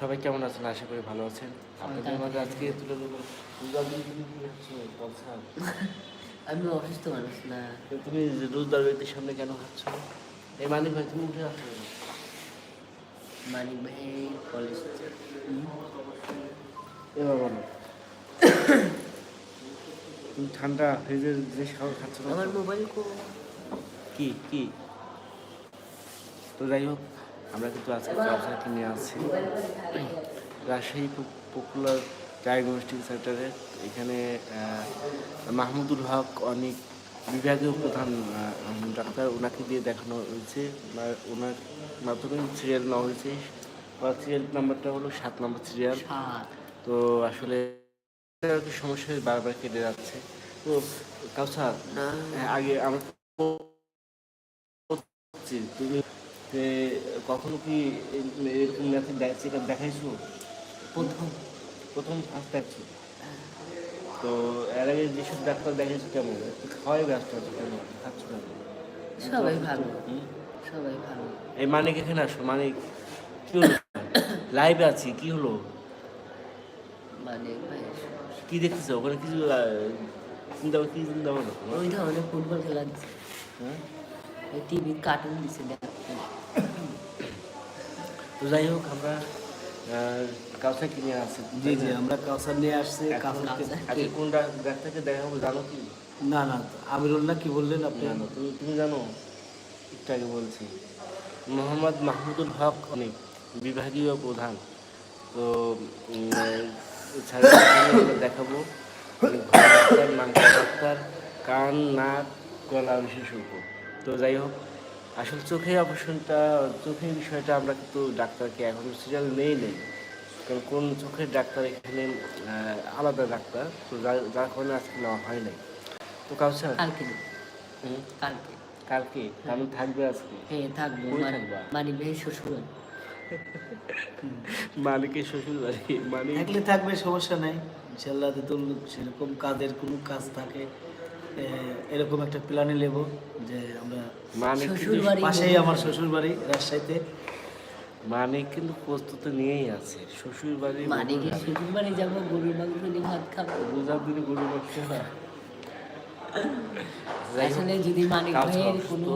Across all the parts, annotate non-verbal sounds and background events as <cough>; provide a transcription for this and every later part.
সবাই কেমন আছেন? আশা করি ভালো আছেন। আপনাদের মাঝে আজকে তুলে <laughs> আমি অসুস্থ মানুষ না। তুমি রোজদার ব্যক্তির সামনে কেন খাচ্ছ এই মানিক ভাই তুমি উঠে আসছো মানিক ভাই কলেজ এবার বলো তুমি ঠান্ডা ফ্রিজের যে খাবার খাচ্ছ না আমার মোবাইল কো। কি কি? তো যাই হোক। আমরা কিন্তু আজকে ব্যবসাটি নিয়ে আসছি রাজশাহী পপুলার ডায়াগনস্টিক সেন্টারে। এখানে মাহমুদুল হক অনেক বিভাগীয় প্রধান ডাক্তার। ওনাকে দিয়ে দেখানো হয়েছে। ওনার মাধ্যমে সিরিয়াল নেওয়া হয়েছে। ওনার সিরিয়াল নাম্বারটা হলো সাত নম্বর সিরিয়াল তো আসলে সমস্যা বারবার কেটে যাচ্ছে। তো কাউসার আগে আমরা তুমি যে কখনো কি এরকম ম্যাথে চেক দেখাইছো? প্রথম। প্রথম ফার্স্ট দেখছ তো এর আগে যেসব ডাক্তার দেখাইছো কেমন? খাওয়াই ব্যস্ত আছে কেমন? খাচ্ছ কেন সবাই ভালো। সবাই ভালো। এই মানিক এখানে আসো মানিক। কি হলো? <coughs> লাইভে আছি কি হলো? মানিক ভাই কি দেখতেছো? ওখানে কিছু চিন্তা কি চিন্তা করো ওই ধরনের ফুটবল খেলা দিচ্ছে হ্যাঁ? টিভি কার্টুন দিচ্ছে দেখতে তো যাই হোক আমরা কাউসা কিনে আসছি। জি জি আমরা কাউসার নিয়ে আসছি আজকে কোন ডাক- ডাক্তারকে দেখাবো জানো কি? না না আমিরুল্লাহ কি বললেন আপনি? তুমি তুমি জানো একটু আগে বলছি। মোহাম্মদ মাহমুদুল হক অনেক বিভাগীয় প্রধান। তো দেখাবো। ডাক্তার কান নাক গলা বিশেষজ্ঞ। তো যাই হোক আসলে চোখের অপারেশনটা চোখের বিষয়টা আমরা কিন্তু ডাক্তারকে এখন সিরিয়াল নেই নেই। কারণ কোন চোখের ডাক্তার এখানে আহ, আলাদা ডাক্তার তো যার কারণে আজকে নেওয়া হয় নাই। তো কাউসার কালকে। কালকে। কালকে? আমি থাকবে আজকে? হ্যাঁ থাকব? মানিক ভাই শ্বশুর। মালিকের শ্বশুর বাড়ি। মালিক থাকলে থাকবে সমস্যা নাই। ইনশাল্লাহ তো সেরকম কাজের কোনো কাজ থাকে এরকম একটা প্ল্যানে নেব যে আমরা বাড়ি পাশেই আমার শ্বশুর বাড়ি রাজশাহীতে। মানিক কিন্তু প্রস্তুত নিয়েই আছে। শ্বশুর বাড়ি মানিকের শ্বশুর বাড়ি যাব গরুর মাংস দিয়ে ভাত খাব? রোজার দিনে গরু মাংস আসলে যদি মানিক ভাইয়ের কোনো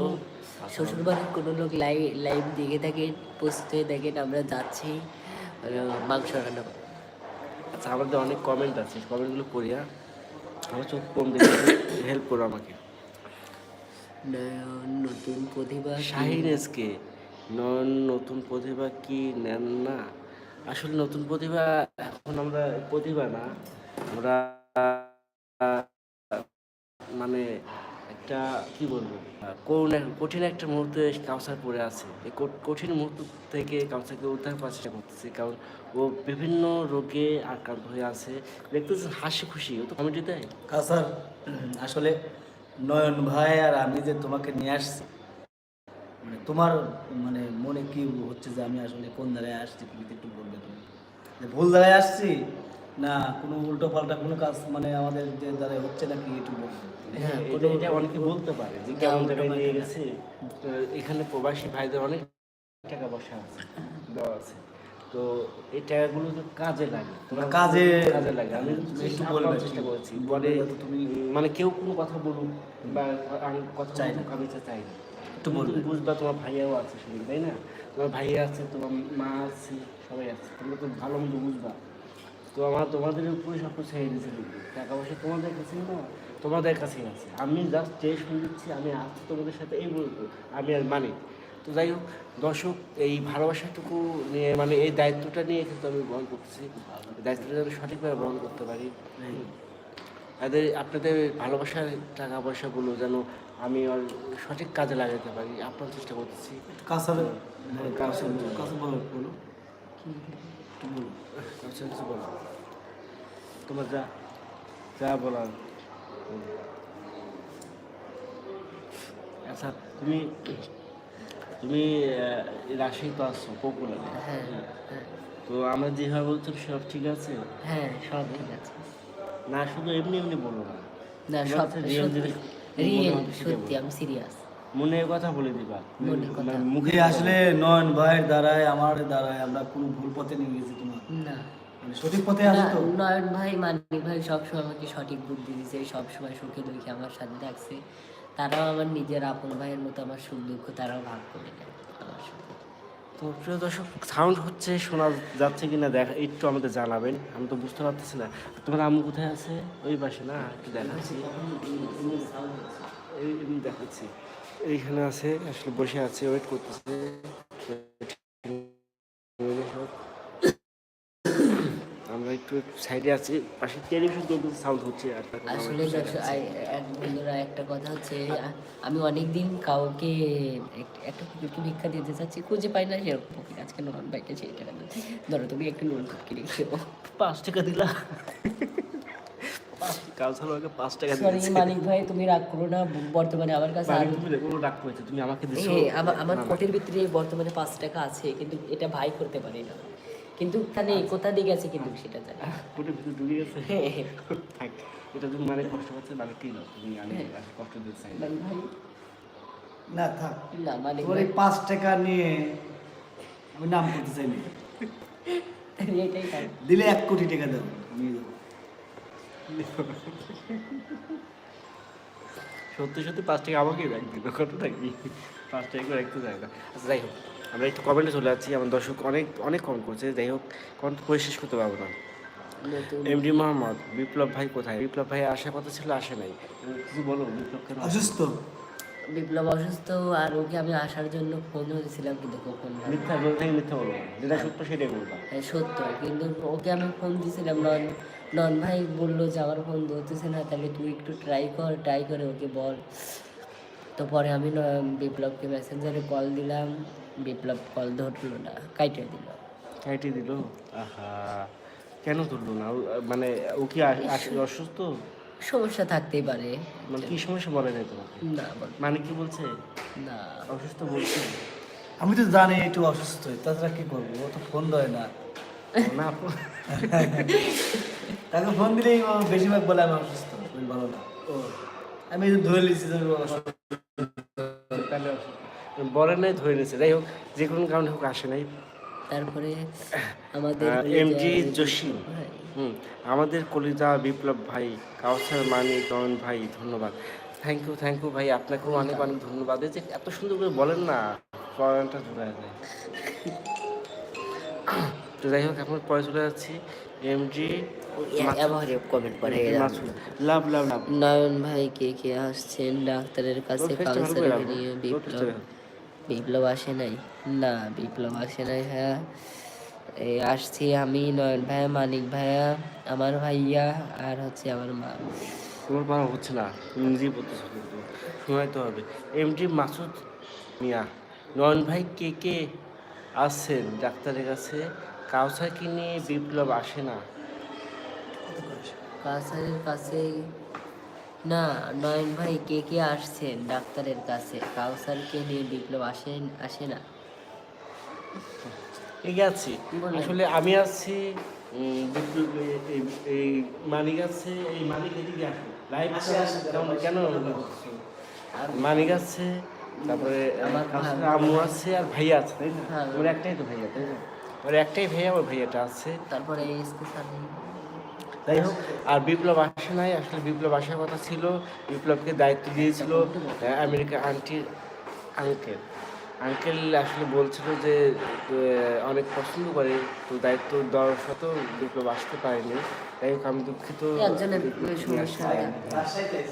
শ্বশুর বাড়ির কোনো লোক লাইভ লাইভ দেখে থাকেন পোস্ট হয়ে দেখেন আমরা যাচ্ছি মাংস রান্না আচ্ছা আমাদের অনেক কমেন্ট আছে। কমেন্টগুলো পড়ি হ্যাঁ? আমার চোখ কম দেখে হেল্প করো আমাকে। নয়ন নতুন প্রতিভা শাহিন এসকে নন নতুন প্রতিভা কি নেন না? আসলে নতুন প্রতিভা এখন আমরা প্রতিভা না। আমরা মানে একটা, কি বলব এক- কঠিন একটা মুহূর্তে কাউসার পড়ে আছে। এই কঠিন মুহূর্ত থেকে কাউসারকে উদ্ধার করার চেষ্টা করতেছি, কারণ ও বিভিন্ন রোগে আক্রান্ত হয়ে আছে। দেখতেছেন হাসি খুশি, ও তো কমেডি দেয় কাউসার, আসলে নয়ন ভাই আর আমি যে তোমাকে নিয়ে আসছি মানে তোমার মানে মনে কি হচ্ছে যে আমি আসলে কোন জায়গায় আসছি, তুমি একটু বলবে তুমি? ভুল জায়গায় আসছি না কোনো উল্টো পাল্টা কোনো কাজ মানে আমাদের যে দ্বারা হচ্ছে নাকি একটু হ্যাঁ এটা অনেকে বলতে পারে যে কেমন জায়গায় নিয়ে গেছে। এখানে প্রবাসী ভাইদের অনেক টাকা পয়সা আছে দেওয়া আছে। তো এই টাকাগুলো তো কাজে লাগে। তোমার কাজে- কাজে লাগে। আমি চেষ্টা করছি। যাতে তুমি- মানে কেউ কোনো কথা বলুক বা আমি কথা চাই না। আমি চাই না। তুমি বুঝবা তোমার ভাইয়াও আছে সেদিন তাই না? তোমার ভাইয়া আছে তোমার মা আছে সবাই আছে। তোমরা তো ভালো মন্দ বুঝবা। তো আমার তোমাদের উপরে সব কিছু ছেড়ে দিয়েছে কিন্তু টাকা পয়সা তোমাদের কাছে না তোমাদের কাছেই আছে। আমি জাস্ট যে শুনে দিচ্ছি আমি আছি তোমাদের সাথে এই বলব আমি আর মানি তো যাই হোক দর্শক এই ভালোবাসাটুকু নিয়ে মানে এই দায়িত্বটা নিয়ে কিন্তু আমি গ্রহণ করতেছি। দায়িত্বটা যেন সঠিকভাবে গ্রহণ করতে পারি। তাদের আপনাদের ভালোবাসার টাকা পয়সাগুলো যেন আমি আর সঠিক কাজে লাগাতে পারি আপনার চেষ্টা করতেছি। কাউসার কাউসার বলো। বলো একটু বলো কিছু বলো। তোমার যা যা বলার। আচ্ছা তুমি তুমি রাজশাহী তো আসছো পপুলারে হ্যাঁ হ্যাঁ। তো আমরা যেভাবে বলছিলাম সব ঠিক আছে? হ্যাঁ সব ঠিক আছে। না শুধু এমনি এমনি বলো না। না সব সত্যি আমি সিরিয়াস মনের কথা বলে দিবা। মানে মুখে আসলে নয়ন ভাইয়ের দ্বারায় আমার দ্বারায় আমরা কোনো ভুল পথে নিয়ে গেছি তোমার। না। মানে সঠিক পথে না, তো। নয়ন ভাই মানিক ভাই সবসময় আমাকে সঠিক বুদ্ধি দিয়েছে সবসময় সুখে দুঃখে আমার সাথে থাকছে। তারাও আমার নিজের আপন ভাইয়ের মতো আমার সুখ দুঃখ তারাও ভাগ করে নেয় আমার সাথে। তো প্রিয় দর্শক সাউন্ড হচ্ছে শোনা যাচ্ছে কিনা দেখা একটু আমাদের জানাবেন। আমি তো বুঝতে পারতেছি না। তোমার আম্মু কোথায় আছে? ওই পাশে না একটু দেখাচ্ছি। এই এই দেখাচ্ছি। এইখানে আছে আসলে বসে আছে ওয়েট করতেছে। আমরা একটু সাইডে আছি পাশে টেলিভিশন চলতেছে সাউন্ড হচ্ছে আর আসলে বন্ধুরা একটা কথা হচ্ছে আমি অনেকদিন কাউকে একটা কুকুরকে ভিক্ষা দিতে চাচ্ছি খুঁজে পাই না সেরকম ফকির আজকে নন বাইকে সেই টাকা ধরো তুমি একটা নুন কিনে খেও পাঁচ টাকা দিলা পাঁচ টাকা সরি ভাই তুমি রাগ করো না বর্তমানে আমার কাছে তুমি কোনো ডাক করেছ তুমি আমাকে দিছো। আমার। কোটের ভিতরে বর্তমানে পাঁচ টাকা আছে কিন্তু এটা ভাই করতে পারি না। কিন্তু এখানে কোথা দিয়ে গেছে কিন্তু সেটা জানি <laughs> কোটের ভিতরে ঢুকে গেছে? হ্যাঁ। থাক এটা তুমি মানে কষ্ট পাচ্ছে মানে কি না তুমি আমি। কষ্ট দিতে চাই না। মানিক ভাই। না থাক। না মানিক তোমার এই পাঁচ টাকা নিয়ে আমি নাম করতে চাইনি। <laughs> এটাই দিলে এক কোটি টাকা দাও যাব সত্যি সত্যি পাঁচ টাকা আমাকে রাখবি কতটা কি? পাঁচ টাকা করে রাখতে না আচ্ছা যাই হোক আমরা একটু কমেন্টে চলে যাচ্ছি। আমার দর্শক অনেক অনেক কম করছে। যাই হোক কমেন্ট করে শেষ করতে পারব না। এমডি মোহাম্মদ বিপ্লব ভাই কোথায়? বিপ্লব ভাই আসার কথা ছিল আসে নাই। কিছু বলো বিপ্লব কেন অসুস্থ। বিপ্লব অসুস্থ আর ওকে আমি আসার জন্য ফোন করেছিলাম কিন্তু কখন। মিথ্যা বলতে মিথ্যা বলব না। যেটা সত্য সেটাই বলবা। হ্যাঁ, সত্য। কিন্তু ওকে আমি ফোন দিয়েছিলাম নন ভাই বলল যে আমার ফোন ধরতেছে না তাহলে তুই একটু ট্রাই কর ট্রাই করে ওকে বল। তো পরে আমি ন- বিপ্লবকে মেসেঞ্জারে কল দিলাম বিপ্লব কল ধরলো না কাইটে দিল। কাইটে দিল? আহা কেন তুললো না? ও- মানে ও কি অসুস্থ? সমস্যা থাকতেই পারে। মানে কি সমস্যা বলে নাই তোমাকে? না বল- মানে কি বলছে? না। অসুস্থ বলছে? আমি তো জানি একটু অসুস্থ তাছাড়া কি করব? ও তো ফোন দেয় না। না আপু <laughs> তাকে ফোন দিলেই ও বেশিরভাগ বলে আমি অসুস্থ শরীর ভালো না। আমি ধরে আমি তাহলে বলে নাই ধরে নিয়েছে। যাই হোক যে কোনো কারণে হোক আসে নাই। তারপরে আমাদের এম জি কলেজে- জসিম হুম আমাদের কলিতা বিপ্লব ভাই কাউসার মানি কমন ভাই ধন্যবাদ। থ্যাংক ইউ থ্যাংক ইউ ভাই আপনাকেও অনেক অনেক ধন্যবাদ। এই যে এত সুন্দর করে বলেন না পড়াটা ধরে যায়। তো যাই হোক এখন পরে চলে যাচ্ছি। এম জি কমেন্ট করে লাভ লাভ লাভ। নয়ন ভাই কে কে আসছেন? ডাক্তারের কাছে কাউন্সিলিং নিয়ে বিপ্লব। বিপ্লব আসে নাই? না বিপ্লব আসে নাই হ্যাঁ এই আসছি আমি নয়ন ভাইয়া মানিক ভাইয়া আমার ভাইয়া আর হচ্ছে আমার মা। তোমার পারা হচ্ছে না নিজেই বলতেছো কিন্তু। শোনাইতে হবে। এমডি মাসুদ মিয়া নয়ন ভাই কে কে আসছেন ডাক্তারের কাছে? কাউসারকে নিয়ে বিপ্লব আসে না। কাউসারের কাছে না নয়ন ভাই কে কে আসছেন ডাক্তারের কাছে? কাউসারকে নিয়ে বিপ্লব আসেন আসে না। ঠিক আছে? আসলে আমি আছি বিপ্লব এই- মানিক আছে এই মানিক এদিকে আসো লাইভ কেন? মানিক আছে তারপরে আমার আম্মু আছে আর ভাইয়া আছে তাই না? হ্যাঁ। ওর একটাই তো ভাইয়া তাই না? ওর একটাই ভাইয়া ওর ভাইয়াটা আছে। তারপরে সামনে যাই হোক আর বিপ্লব আসে নাই। আসলে বিপ্লব আসার কথা ছিল। বিপ্লবকে দায়িত্ব দিয়েছিল আমেরিকা আন্টির আঙ্কেল আঙ্কেল আসলে বলছিল যে অনেক পছন্দ করে তো দায়িত্ব দেওয়ার সাথেও বিপ্লব আসতে পারেনি। যাই হোক আমি দুঃখিত।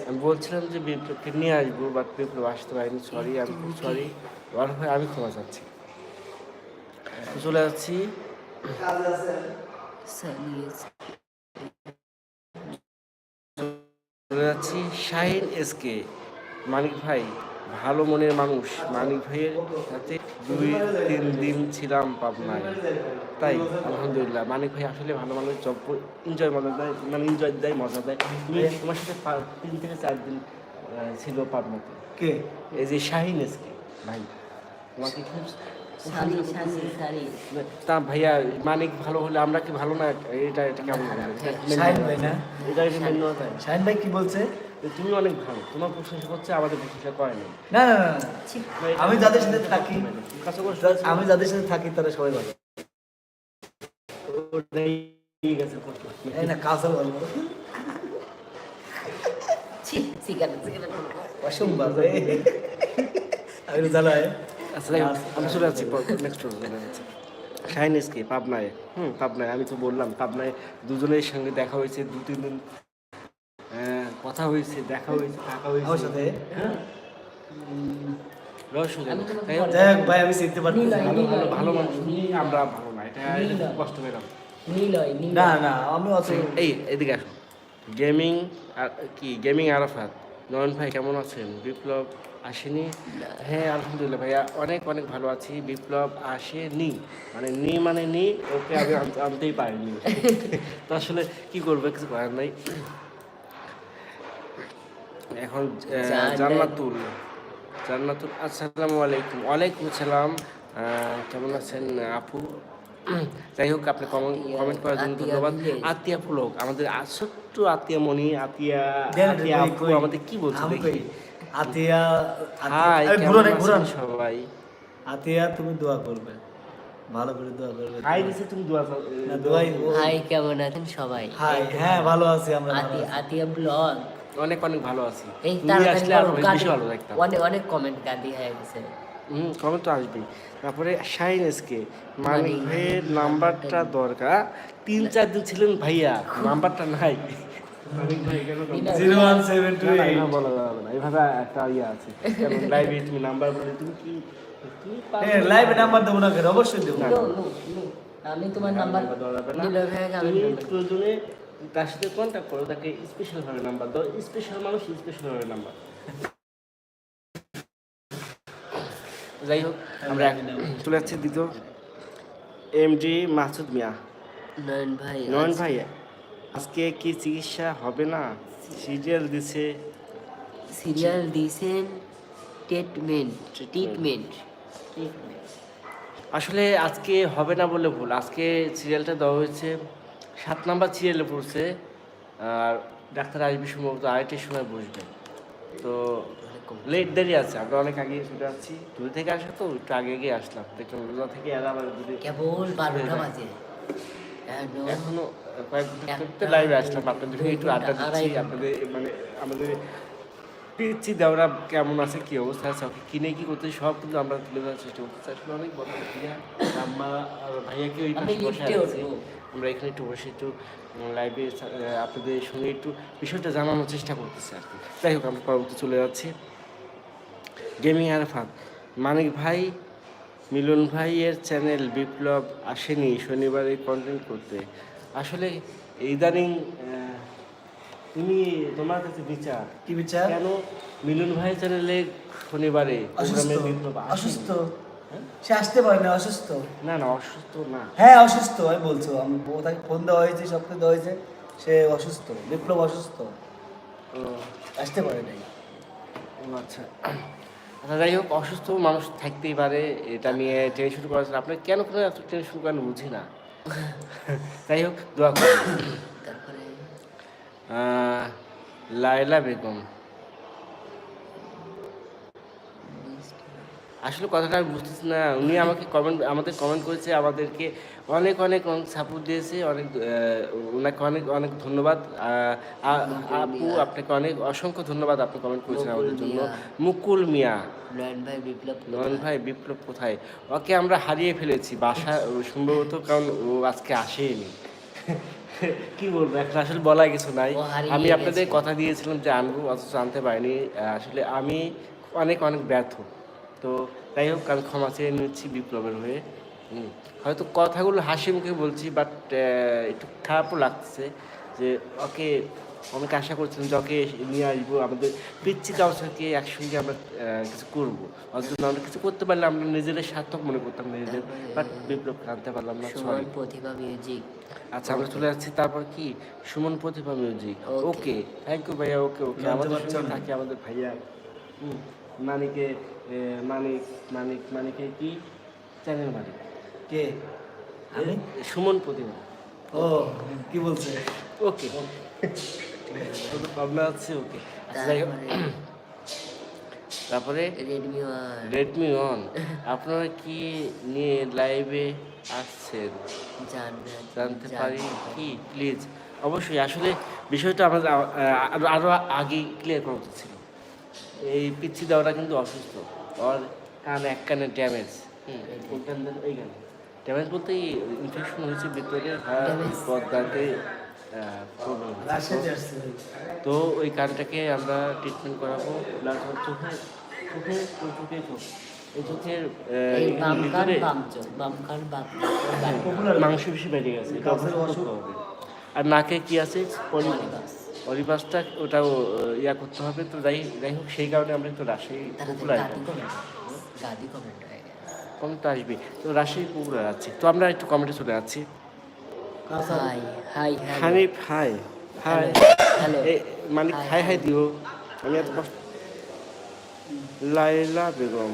আমি বলছিলাম যে বিপ্লবকে নিয়ে আসব বাট বিপ্লব আসতে পারেনি। সরি আমি খুব সরি আমি ক্ষমা চাচ্ছি। চলে যাচ্ছি। চলে যাচ্ছি শাহিন এসকে মানিক ভাই ভালো মনের মানুষ। মানিক ভাইয়ের সাথে দুই তিন দিন ছিলাম পাবনায়। তাই আলহামদুলিল্লাহ। মানিক ভাই আসলে ভালো মানুষ জব এনজয় মজা দেয় মানে এনজয় দেয় মজা দেয়। তুমি তোমার সাথে তিন থেকে চার দিন ছিল পাবনাতে। কে? এই যে শাহিন এসকে ভাই। তোমাকে খুব সানি সানি সানি তা ভাইয়া মানিক ভালো হলে আমরা কি ভালো না? এটা এটা কেমন হবে? শাহিন ভাই না? এটা এটা মেনে নেওয়া যায়? শাহিন ভাই কি বলছে? তুমি অনেক ভালো তোমার প্রশংসা করছে আমাদের প্রশংসা করে না না না, আমি যাদের সাথে থাকি আমি যাদের সাথে থাকি তারা সবাই ভালো। ঠিক আছে এই না কাজও ভালো। ছি সিগারেট সিগারেট। অসম্ভব আমি জ্বালায় আচ্ছা যাই আমি চলে যাচ্ছি নেক্সট শাইন এসকে পাবনায়। হুম পাবনায় আমি তো বললাম পাবনায় দুজনের সঙ্গে দেখা হয়েছে দু তিন দিন কথা হয়েছে দেখা হয়েছে থাকা হয়েছে। সাথে? হ্যাঁ। ভাই আমি চিনতে পারছি। ভালো ভালো ভালো মানুষ। আমরা ভালো না এটা কষ্ট পেলাম। না না আমি এই এদিকে গেমিং কি গেমিং আরাফাত। নয়ন ভাই কেমন আছেন? বিপ্লব? আসেনি। হ্যাঁ আলহামদুলিল্লাহ ভাইয়া অনেক অনেক ভালো আছি। বিপ্লব আসেনি। মানে নি মানে নি ওকে আমি আনতেই পারিনি। <laughs> তো আসলে কি করব কিছু করার নাই। এখন জান্নাতুল জান্নাতুল আসসালামু আলাইকুম। ওয়ালাইকুম আসসালাম। কেমন আছেন আপু? যাই হোক আপনি কমেন্ট কমেন্ট করার জন্য ধন্যবাদ। আতিয়া পুলক আমাদের ছোট্ট আতিয়া মণি আতিয়া আতিয়া আপু আমাদের কি বলছে দেখি? আতিয়া হাই ঘুরান, ঘুরান। সবাই? আতিয়া তুমি দোয়া করবে। ভালো করে দোয়া করবে হাই দিছে তুমি দোয়া না, দোয়াই হাই কেমন আছেন সবাই? হাই হ্যাঁ ভালো আছি আমরা আতিয়া ব্লগ অনেক অনেক ভালো আছি। এই আসলে আরও বেশি ভালো লাগতাম অনেক অনেক কমেন্ট গাদি হয়ে গেছে। হুম কমেন্ট তো আসবেই। তারপরে শাইন এসকে মানিক নাম্বারটা দরকার। তিন চার দিন ছিলেন ভাইয়া নাম্বারটা নাই। মানিক ভাই কেন number- zero one seven two না, না, এইট বলা যাবে না এইভাবে একটা ইয়ে আছে। লাইভে তুমি নাম্বার বলে তুমি কি লাইভে নাম্বার দেবো না কেন? অবশ্যই দেবো। না, নো, নো, নো। আমি তোমার নাম্বার প্রয়োজনে তার সাথে কন্ট্যাক্ট করো তাকে স্পেশাল ভাবে নাম্বার দাও। স্পেশাল মানুষ স্পেশাল ভাবে নাম্বার যাই হোক আমরা চলে যাচ্ছি দ্বিতীয়। এমডি মাসুদ মিয়া নয়ন ভাই নয়ন ভাই আজকে কি চিকিৎসা হবে না? সিরিয়াল দিছে। সিরিয়াল দিয়েছেন ট্রিটমেন্ট ট্রিটমেন্ট। আসলে আজকে হবে না বলে ভুল। আজকে সিরিয়ালটা দেওয়া হয়েছে। সাত নাম্বার সিরিয়ালে পড়ছে। আর ডাক্তার আসবে সম্ভবত আড়াইটার সময় বসবে। তো লেট দেরি আছে। আমরা অনেক আগে চলে আসছি। দূর থেকে আসা তো একটু আগে গিয়ে আসলাম। দেখলাম থেকে যদি কেবল বারোটা বাজে। এখনও কয়েক লাইভে আসলাম আপনাদের একটু আড্ডা দিচ্ছি আপনাদের মানে আমাদের পিচ্ছি দেওরা কেমন আছে কি অবস্থা আছে ওকে কিনে কি করতে সব কিন্তু আমরা তুলে ধরার চেষ্টা করতেছি। আসলে অনেক বড় ভাইয়া আম্মা আর ভাইয়াকে ওই পাশে বসে আছি। আমরা এখানে একটু বসে একটু লাইভে আপনাদের সঙ্গে একটু বিষয়টা জানানোর চেষ্টা করতেছি আর কি। যাই হোক আমরা পরবর্তী চলে যাচ্ছি। গেমিং আরফাত মানিক ভাই মিলন ভাইয়ের চ্যানেল বিপ্লব আসেনি শনিবারে কন্টেন্ট করতে। আসলে ইদানিং তুমি তোমার কাছে বিচার। কি বিচার? কেন মিলন ভাই চ্যানেলে শনিবারে অসুস্থ। হ্যাঁ? সে আসতে পারে না অসুস্থ। না না অসুস্থ না। হ্যাঁ অসুস্থ আমি বলছো আমি তাকে ফোন দেওয়া হয়েছে সব কিছু দেওয়া হয়েছে সে অসুস্থ বিপ্লব অসুস্থ। ও, আসতে পারে নাই। ও আচ্ছা। আচ্ছা যাই হোক অসুস্থ মানুষ থাকতেই পারে এটা নিয়ে টেনশন করেছেন আপনি কেন কেন এত টেনশন করেন বুঝি না। <laughs> যাই হোক দোয়া করুন। তারপরে? আহ, লায়লা বেগম। আসলে কথাটা আমি বুঝতেছি না। উনি আমাকে কমেন্ট আমাদের কমেন্ট করেছে আমাদেরকে অনেক অনেক অনেক সাপোর্ট দিয়েছে অনেক ওনাকে অনেক অনেক ধন্যবাদ। আপু আপনাকে অনেক অসংখ্য ধন্যবাদ আপনি কমেন্ট করেছেন আমাদের জন্য। মুকুল মিয়া। নয়ন ভাই বিপ্লব নয়ন ভাই বিপ্লব কোথায়? ওকে আমরা হারিয়ে ফেলেছি বাসা সম্ভবত কারণ ও আজকে আসেনি। <laughs> কি বলব এখন আসলে বলা কিছু নাই। আমি আপনাদের কথা দিয়েছিলাম যে আনব অথচ আনতে পারিনি। আসলে আমি অনেক অনেক ব্যর্থ। তো তাই হোক কাল ক্ষমা চেয়ে নিচ্ছি বিপ্লবের হয়ে। হয়তো কথাগুলো হাসি মুখে বলছি বাট একটু খারাপও লাগছে যে ওকে অনেক আশা করছিলাম যে ওকে নিয়ে আসব আমাদের পিচ্ছি কাউসারকে একসঙ্গে আমরা কিছু করব। অথচ আমরা কিছু করতে পারলে আমরা নিজেদের সার্থক মনে করতাম নিজেদের বাট বিপ্লব আনতে পারলাম না সুমন প্রতিভা মিউজিক আচ্ছা আমরা চলে যাচ্ছি তারপর কি? Suman Pratibha music. Okay thank you ভাইয়া ওকে ওকে আমাদের সঙ্গে থাকে আমাদের ভাইয়া হুম, মানিকে মানিক মানিক মানিকে কি চ্যানেল মালিক? কে? আমি? সুমন প্রতিমা। ও কি বলছে? ওকে। তো আছে ওকে। আচ্ছা, যাই হোক। তারপরে রেডমি ওয়ান রেডমি ওয়ান আপনারা কি নিয়ে লাইভে আসছেন? জানতে পারি কি? প্লিজ অবশ্যই আসলে বিষয়টা আমাদের আরও আরও আরও আগে ক্লিয়ার করা উচিত ছিল। এই পিচ্ছি দেওয়াটা কিন্তু অসুস্থ। আর কান এক কানে ড্যামেজ হুম। ওইখানে ড্যামেজ বলতে ইনফেকশন হয়েছে ভিতরে? পদ্মাতে। তো ওই কানটাকে আমরা ট্রিটমেন্ট করাবো। প্লাস চোখে চোখে ওই চোখে চোখ। এই চোখের মাংস বেশি বেড়ে গেছে আর নাকে কি আছে? পলিপাস। অলিপাসটা ওটাও ইয়া করতে হবে। তো যাই যাই হোক সেই কারণে আমরা একটু রাজশাহী পপুলার কমেন্ট আসবে। তো রাজশাহী পপুলার আছে তো আমরা একটু কমেন্টে চলে যাচ্ছি। Hi hi Hanif hi hi. মানে Hi, হাই হাই দিও। আমি এত কষ্ট লাইলা বেগম।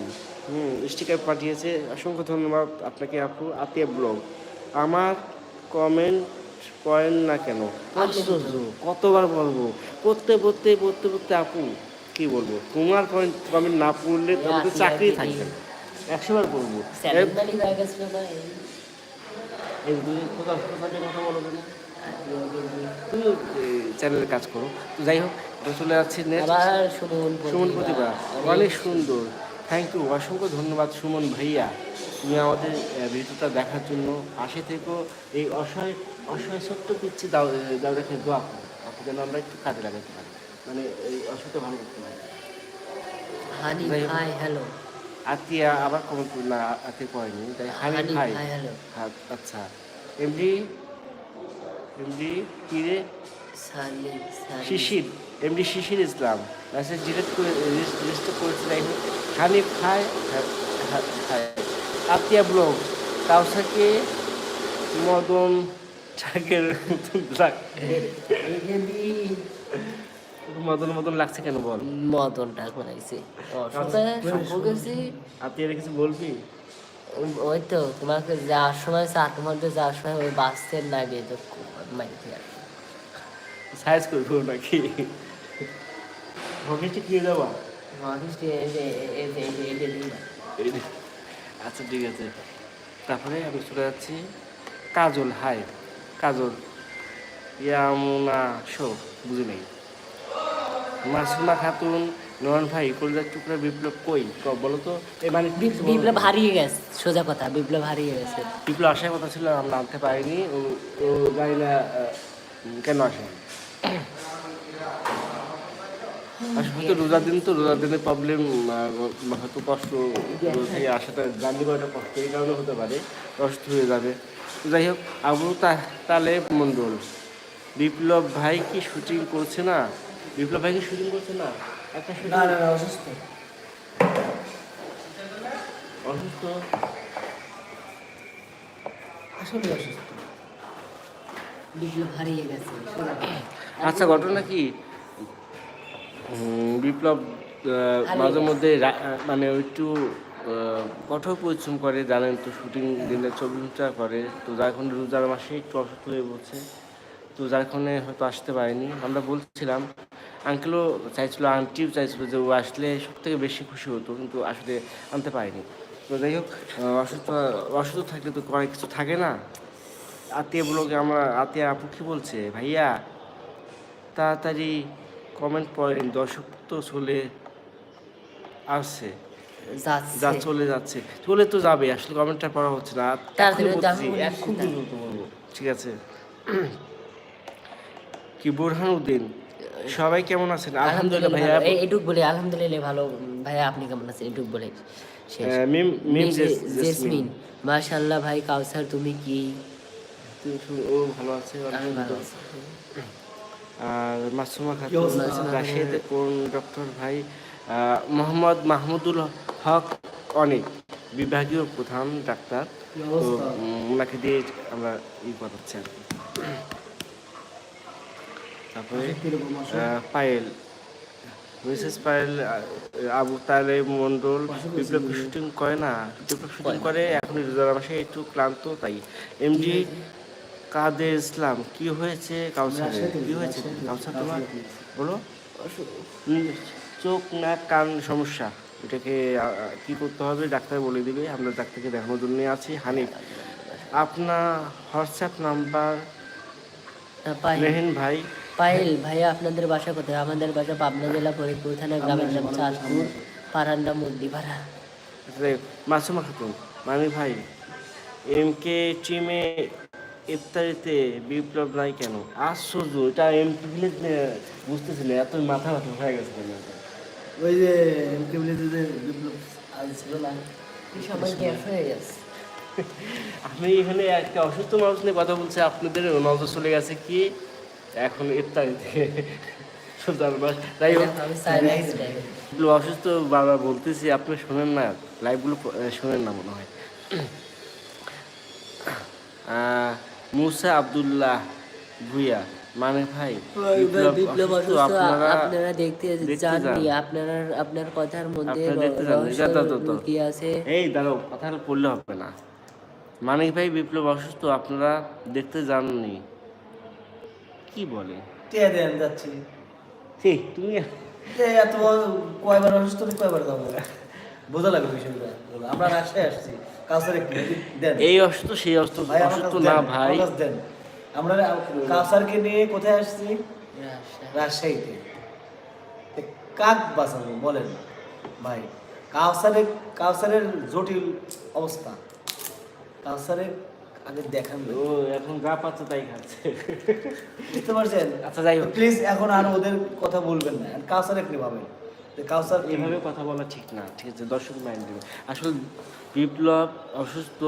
হুম স্টিকার পাঠিয়েছে। অসংখ্য ধন্যবাদ আপনাকে আপু। আতিয়া ব্লগ। আমার কমেন্ট পয়েন না কেন? আশ্চর্য কতবার বলব? পড়তে পড়তে পড়তে পড়তে আপু কি বলব? তোমার কমেন্ট না পড়লে তোমার তো চাকরি থাকবে না। বলো না তুমিও চ্যানেলে কাজ করো। তো যাই হোক চলে যাচ্ছি সুমন প্রতিভা। অনেক সুন্দর। থ্যাংক ইউ অসংখ্য ধন্যবাদ সুমন ভাইয়া। তুমি আমাদের ভিডিওটা দেখার জন্য পাশে থেকেও এই অসহায় অসহায় ছোট্ট পিচ্ছি দাও দোয়া করো আপনি যেন আমরা একটু কাজে লাগাতে পারি। মানে এই অসুখটা ভালো করতে পারি। হানি হাই হ্যালো। আতিয়া আবার কমেন্ট না আতিয়া করেনি তাই হানি হাই হ্যালো। হ্যাঁ, আচ্ছা। এমডি? এমডি কিরে Salim Salim Shishir MD Shishir Islam. Message delete করে রেজিস্টার করেছে যাই হোক। Hanif hi hi Atiya blog কাউসাকে Madan চাকের মতন মদন মদন লাগছে কেন বল? মদনটা বানাইছে। অসুখে সম্পর্কে আতিয়া কিছু বলবি? ওই তো তোমাকে যাওয়ার সময় চারটার মধ্যে যাওয়ার সময় ওই বাসের লাগে তো মাইতে আর সাইজ করব নাকি? ভবিষ্যতে কি দেওয়া মহাকৃষ্ণ এই যে এই যে এই যে এই যে দিন না। এই যে। আচ্ছা ঠিক আছে। তারপরে আমি চলে যাচ্ছি। কাজল হাই। কাজল। ইয়ামুনা শো বুঝি নাই। মাসুমা খাতুন নয়ন ভাই কলজার টুকরা বিপ্লব কই? ক- বলো তো। মানে বিপ্লব হারিয়ে গেছে সোজা কথা বিপ্লব হারিয়ে গেছে। বিপ্লব আসার কথা ছিল আমরা আনতে পারিনি। ও ও জানি না কেন আসে আসলে হয়তো রোজার দিন তো রোজার দিনের প্রবলেম হয়তো কষ্ট থেকে আসাটা করাটা কষ্ট এই কারণে হতে পারে কষ্ট হয়ে যাবে। যাই হোক আবু তা- তালে মণ্ডল বিপ্লব ভাই কি শুটিং করছে না? বিপ্লব ভাই কি শুটিং করছে না? একটা শুটিং না না না অসুস্থ। অসুস্থ? আসলে অসুস্থ। বিপ্লব হারিয়ে গেছে আচ্ছা ঘটনা কি? বিপ্লব মাঝে মধ্যে মানে একটু কঠোর পরিশ্রম করে, জানেন তো শুটিং দিনে চব্বিশ ঘণ্টা করে। তো যার রোজার মাসে একটু অসুস্থ হয়ে পড়ছে। তো যার হয়তো আসতে পারেনি। আমরা বলছিলাম আঙ্কেলও চাইছিল আন্টিও চাইছিল যে ও আসলে সব থেকে বেশি খুশি হতো, কিন্তু আসলে আনতে পারেনি। তো যাই হোক অসুস্থ অসুস্থ থাকলে তো অনেক কিছু থাকে না। আত্মীয় ব্লগে আমরা আত্মীয় আপু কি বলছে? ভাইয়া, তাড়াতাড়ি কমেন্ট পড়েন, দর্শক তো চলে আসছে। যা চলে যাচ্ছে। চলে তো যাবে আসলে কমেন্টটা পড়া হচ্ছে না। বলব। ঠিক আছে। কি বোরহান উদ্দিন সবাই কেমন আছেন? আলহামদুলিল্লাহ ভাইয়া এইটুক বলে আলহামদুলিল্লাহ ভালো। ভাইয়া আপনি কেমন আছেন? এইটুক বলে মিম মিম জেসমিন। মাশাআল্লাহ ভাই কাউসার তুমি কি? ও ভালো আছে আমি ভালো আছি। আর মাসুমা খাতুন? রাশিয়াতে কোন ডক্টর ভাই? আহ, মোহাম্মদ মাহমুদুল হক অনেক। বিভাগীয় প্রধান ডাক্তার। তো ওনাকে দিয়ে আমরা ই করাচ্ছি আর কি। তারপরে? আহ, পায়েল। মিসেস পায়েল আবু তালে মন্ডল বিপ্লব শুটিং করে না বিপ্লব শুটিং করে এখন রোজার মাসে একটু ক্লান্ত তাই এমডি কাদের ইসলাম কি হয়েছে কাউসার? কি হয়েছে? কাউসার তোমার? বলো। চোখ নাক কান সমস্যা। এটাকে কি করতে হবে? ডাক্তার বলে দিবে আমরা ডাক্তারকে দেখানোর জন্য আছি। হানিফ আপনার হোয়াটসঅ্যাপ নাম্বার? মেহিন ভাই। পায়েল ভাইয়া আপনাদের বাসা কোথায়? আমাদের বাসা পাবনা জেলা ফরিদপুর থানা গ্রামের নাম চাঁদপুর পাড়ার নাম মুন্ডিপাড়া মাসুমা খাতুন মামি ভাই এম কে টিমে ইফতারিতে বিপ্লব নাই কেন? আশ্চর্য এটা এম কে বুঝতেছি না এত মাথা ব্যথা হয়ে গেছে? ওই যে এমকেবিলিতে যে বিপ্লব আজ ছিল না সবাই গ্যাস হয়ে গেছে। আমি এখানে একটা অসুস্থ মানুষ নিয়ে কথা বলছি আপনাদের নজর চলে গেছে কি? এখন তাই হোক। বিপ্লব অসুস্থ বারবার বলতেছি আপনি শোনেন না লাইভগুলো শোনেন না মনে হয়। মুসা আব্দুল্লাহ ভুইয়া। মানে ভাই বিপ্লব অসুস্থ, আপনারা আপনারা দেখতে জাননি আপনার কথার মধ্যে আপনারা। লুকিয়ে আছে। এই দাঁড়াও কথা পড়লে হবে না। মানিক ভাই বিপ্লব অসুস্থ আপনারা দেখতে যাননি। কি বলে? দেন যাচ্ছি? ঠিক তুমি এত কয়বার অসুস্থ কয়বার যাব? বোঝা লাগে বিষয়টা। আমরা রাজশাহী আসছি। কাউসার একটু দেন। এই অসুস্থ সেই অসুস্থ অসুস্থ না ভাই। দেন। আমরা কাউসারকে নিয়ে কোথায় আসছি? রাজশাহীতে। কাক বাঁচাবো বলেন ভাই কাউসারের কাউসারের জটিল অবস্থা। কাউসারের আগে দেখান ও এখন গা পাচ্ছে তাই খাচ্ছে। বুঝতে পারছেন? আচ্ছা যাই হোক। প্লিজ এখন আর ওদের কথা বলবেন না। কাউসার একটু ভাবেন। কাউসার এভাবে কথা বলা ঠিক না ঠিক আছে দর্শক মাইন্ড দেবে। আসলে বিপ্লব অসুস্থ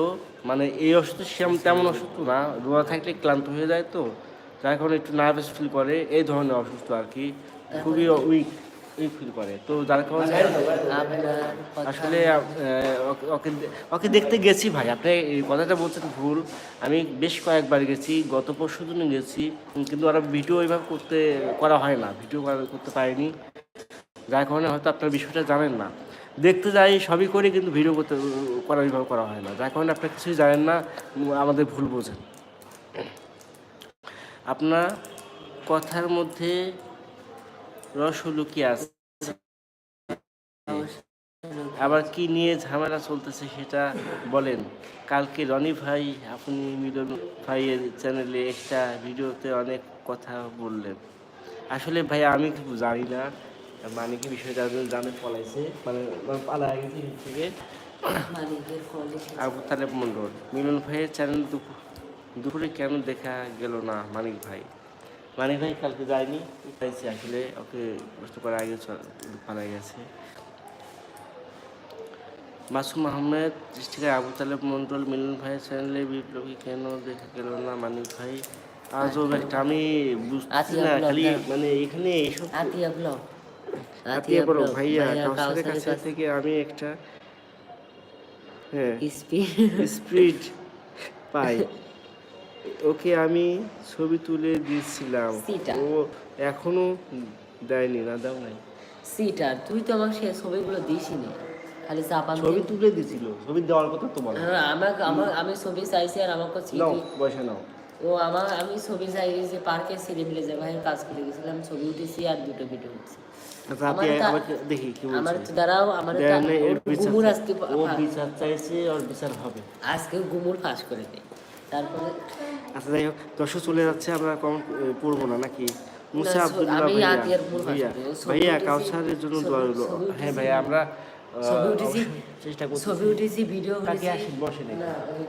মানে এই অসুস্থ সেম তেমন অসুস্থ না রোয়া থাকলে ক্লান্ত হয়ে যায় তো যার কারণে একটু নার্ভাস ফিল করে এই ধরনের অসুস্থ আর কি খুবই উইক উইক ফিল করে। তো যার কারণে আসলে ওকে- ওকে ওকে দেখতে গেছি ভাই আপনি এই কথাটা বলছেন ভুল। আমি বেশ কয়েকবার গেছি গত পরশু দিনে গেছি কিন্তু ওরা ভিডিও ওইভাবে করতে করা হয় না ভিডিও করতে পারিনি। যার কারণে হয়তো আপনার বিষয়টা জানেন না। দেখতে যাই, সবই করি কিন্তু ভিডিও করতে করা ওইভাবে করা হয় না। যার কারণে আপনার কিছুই জানেন না, আমাদের ভুল বোঝেন। আপনার কথার মধ্যে রস লুকিয়ে আছে। আবার কি নিয়ে ঝামেলা চলতেছে সেটা বলেন। কালকে রনি ভাই, আপনি মিলন ভাইয়ের চ্যানেলে একটা ভিডিওতে অনেক কথা বললেন। আসলে ভাই, আমি জানি না। মানে কি বিষয়টা আমি জানে পলাইছে। মানে মানে পালা গেছে থেকে। আবু তালেব মণ্ডল মিলন ভাইয়ের চ্যানেল দুপুর কেন দেখা গেল না মানিক ভাই? মানিক ভাই কালকে যায়নি। পাইছে আসলে ওকে কষ্ট করার আগে পালা গেছে। মাসুম আহমেদ ডিস্ট্রিক্টের আবু তালেব মণ্ডল মিলন ভাইয়ের চ্যানেলে বিপ্লবী কেন দেখা গেল না মানিক ভাই? আজও একটা আমি আতিয়া না খালি মানে এখানে এইসব আতিয়া ব্লগ, ভাইয়া কাউসারের কাছে থেকে আমি একটা হ্যাঁ স্পিড স্পিড পাই। ওকে আমি ছবি তুলে দিয়েছিলাম। ও এখনও দেয়নি না দাও নাই। সিটার তুই তো আমাকে সে ছবিগুলো দিসই নি খালি চাপা ছবি তুলে দিছিল ছবি দেওয়ার কথা তো বলো। আমাকে আমার আমি ছবি চাইছি আর আমাকে নাও পয়সা নাও। ও আমার আমি ছবি চাই যে পার্কে ছেলে মিলে যে ভাইয়ের কাজ করে গেছিলাম ছবি উঠেছি আর দুটো ভিডিও উঠেছি। আমার তা- আমাকে দেখি কি আমার বলছে তো দাঁড়াও আমার তো- দেয় নাই, এর ওর বিচার গুমুর আজকে বিচার চাইছে ওর বিচার হবে। আজকে গুমুর ফাঁস করে দেয়। তারপরে আচ্ছা যাই হোক দর্শক চলে যাচ্ছে আমরা কমেন্ট পড়ব না নাকি? মুসা আব্দুল্লাহ ভাইয়া ভাইয়া ছবি উঠেছি- কাউসারের জন্য দোয়া রইল। হ্যাঁ ভাইয়া আমরা ছবি উঠেছি। চেষ্টা করছি ছবি উঠেছি ভিডিও আসেন বসেন এখানে। ওই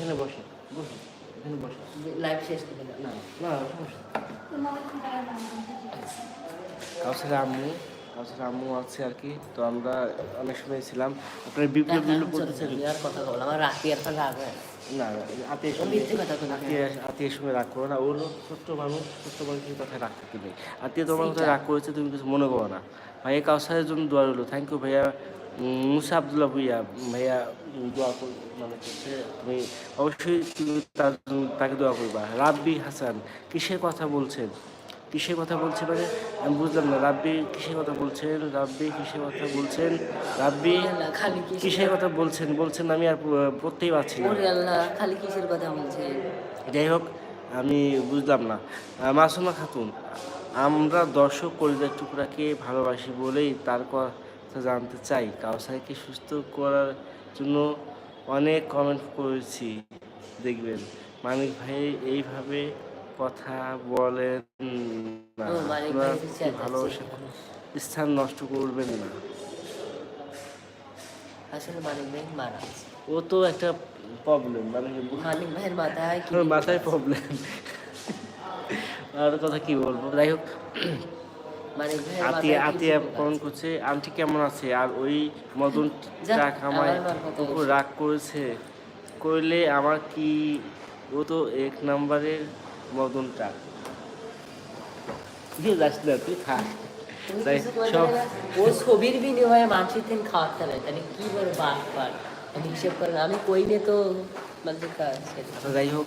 যে বসে না। এখানে বসে। লাইভ শেষ করে না। না সমস্যা কাউসারে আম্মু কাউসারে আম্মু আছে আর কি। তো আমরা অনেক সময় ছিলাম। আপনার বিপ্লব বিপ্লব করতেছেন আর কথা বললাম আর পর রাগ হয়। না আত্মীয় কথা আত্মীয় আত্মীয়ের সঙ্গে রাগ করো না। ওর ছোট্ট মানুষ ছোট্ট মানুষের কথায় রাগ করতে নেই। আত্মীয় তোমার কথায় রাগ করেছে তুমি কিছু মনে করো না। ভাইয়া কাউসারের জন্য দোয়া রইল। থ্যাংক ইউ ভাইয়া। মুসা আবদুল্লাহ ভুইয়া ভাইয়া দোয়া কর মানে করছে। তুমি অবশ্যই তাকে দোয়া করবা। রাব্বি হাসান কিসের কথা বলছেন? কিসের কথা বলছে মানে? আমি বুঝলাম না রাব্বি কিসের কথা বলছেন? রাব্বি কিসের কথা বলছেন? রাব্বি কিসের কথা বলছেন? বলছেন আমি আর পড়তেই পারছি না। আল্লাহ খালি কিসের কথা বলছে যাই হোক আমি বুঝলাম না। মাসুমা খাতুন আমরা দর্শক কলিজার টুকরাকে ভালোবাসি বলেই তার কথা জানতে চাই। কাউসারকে সুস্থ করার জন্য অনেক কমেন্ট করেছি। দেখবেন মানিক ভাই এইভাবে কথা বলেন না। ভালোবাসা স্থান নষ্ট করবেন না। আসলে মানিক ভাই মারা ও তো একটা প্রবলেম মানে মানিক ভাইয়ের মাথায় প্রবলেম আর কথা কি বলব? যাই হোক আতিয়া আতিয়া ফোন করছে আন্টি কেমন আছে? আর ওই মদন আমায়। রাগ করেছে। করলে আমার কি ও তো এক নম্বরের মদন টাক যাস না তুই থাক? ও ছবির বিনিময়ে মানুষের দিন খাওয়াতে হবে তাহলে কি করে বাদ পার আমি হিসেব করেন আমি কই নিয়ে তো মানুষের আচ্ছা যাই হোক